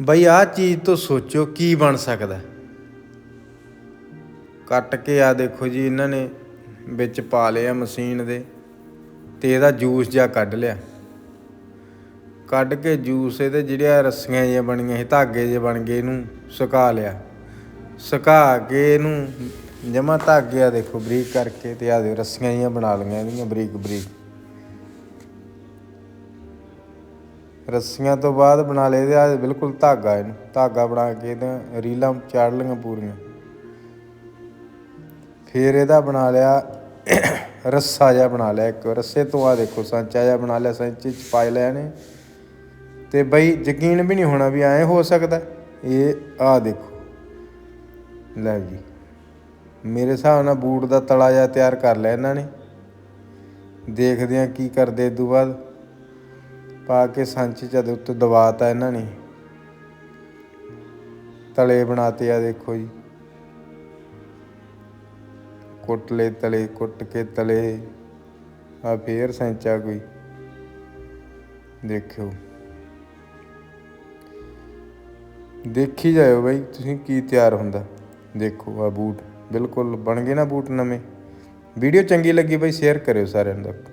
ਬਈ ਆਹ ਚੀਜ਼ ਤੋਂ ਸੋਚੋ ਕੀ ਬਣ ਸਕਦਾ ਕੱਟ ਕੇ ਆ ਦੇਖੋ ਜੀ, ਇਹਨਾਂ ਨੇ ਵਿੱਚ ਪਾ ਲਿਆ ਮਸ਼ੀਨ ਦੇ ਤੇ ਇਹਦਾ ਜੂਸ ਜਿਹਾ ਕੱਢ ਲਿਆ। ਕੱਢ ਕੇ ਜੂਸ ਇਹਦੇ ਜਿਹੜੀਆਂ ਰੱਸੀਆਂ ਜਿਹੀਆਂ ਬਣੀਆਂ ਸੀ, ਧਾਗੇ ਜਿਹੇ ਬਣ ਗਏ ਇਹਨੂੰ ਸੁਕਾ ਲਿਆ। ਸੁਕਾ ਕੇ ਇਹਨੂੰ ਜਮਾ ਧਾਗੇ ਆ ਦੇਖੋ ਬਰੀਕ ਕਰਕੇ ਤੇ ਆ ਦੇ ਰੱਸੀਆਂ ਜਿਹੀਆਂ ਬਣਾ ਲਈਆਂ ਇਹਦੀਆਂ ਬਰੀਕ ਬਰੀਕ ਰੱਸੀਆਂ ਤੋਂ ਬਾਅਦ ਬਣਾ ਲਏ ਇਹਦੇ ਆ ਬਿਲਕੁਲ ਧਾਗਾ ਇਹਨੂੰ, ਧਾਗਾ ਬਣਾ ਕੇ ਇਹਦਾ ਰੀਲਾਂ ਚਾੜ ਲਈਆਂ ਪੂਰੀਆਂ। ਫਿਰ ਇਹਦਾ ਬਣਾ ਲਿਆ, ਰੱਸਾ ਜਿਹਾ ਬਣਾ ਲਿਆ ਇੱਕ, ਰੱਸੇ ਤੋਂ ਆ ਦੇਖੋ ਸਾਂਚਾ ਜਿਹਾ ਬਣਾ ਲਿਆ, ਸਾਂਚੇ ਚ ਪਾ ਲਿਆ ਨੇ। ਤੇ ਬਈ ਯਕੀਨ ਵੀ ਨਹੀਂ ਹੋਣਾ ਵੀ ਐਂ ਹੋ ਸਕਦਾ, ਇਹ ਆ ਦੇਖੋ। ਲੈ ਜੀ, ਮੇਰੇ ਹਿਸਾਬ ਨਾਲ ਬੂਟ ਦਾ ਤਲਾ ਜਿਹਾ ਤਿਆਰ ਕਰ ਲਿਆ ਇਹਨਾਂ ਨੇ। ਦੇਖਦੇ ਆ ਕੀ ਕਰਦੇ ਇਸ ਤੋਂ ਬਾਅਦ। ਪਾ ਕੇ ਸੰਚ ਚ ਦੇ ਉੱਤੇ ਦਬਾਤਾ ਇਹਨਾਂ ਨੇ। ਤਲੇ ਬਣਾਤੇ ਆ ਦੇਖੋ ਜੀ। ਕੁੱਟ ਲਏ ਤਲੇ ਕੁੱਟ ਕੇ ਤਲੇ। ਆ ਫੇਰ ਸੰਚਾ ਕੋਈ। ਦੇਖਿਓ। ਦੇਖੀ ਜਾਇਓ ਬਾਈ, ਤੁਸੀਂ ਕੀ ਤਿਆਰ ਹੁੰਦਾ। ਦੇਖੋ ਆ ਬੂਟ। ਬਿਲਕੁਲ ਬਣ ਗਏ ਨਾ ਬੂਟ ਨਵੇਂ। ਵੀਡੀਓ ਚੰਗੀ ਲੱਗੀ ਬਾਈ, ਸ਼ੇਅਰ ਕਰਿਓ ਸਾਰਿਆਂ ਨੂੰ।